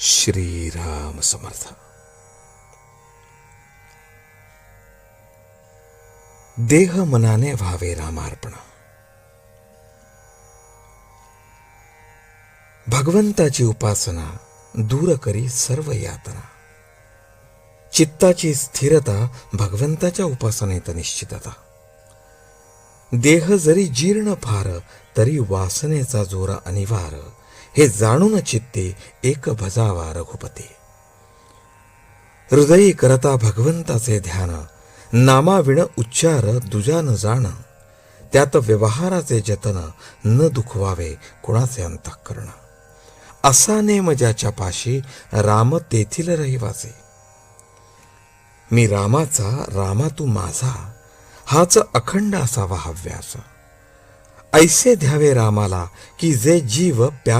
श्रीराम समर्थ। देह मनाने व्हावे रामार्पण। भगवंताची उपासना दूर करी सर्व यातना। चित्ताची स्थिरता भगवंताच्या उपासनेत निश्चितता। देह जरी जीर्ण फार तरी वासनेचा जोर अनिवार्य हे जाणून चित्ते एक भजावा रघुपती. हृदयी करता भगवंताचे ध्यान नामाविण उच्चार दुजा न जाण. त्यात व्यवहाराचे जतन न दुखवावे कुणाचे अंतःकरण. असा नेम ज्याच्या पाशी राम तेथील रहिवासे. मी रामाचा रामा तू माझा हाच अखंड असावा हव्यास. ऐसे द्यावे रामाला की जे जीव प्यार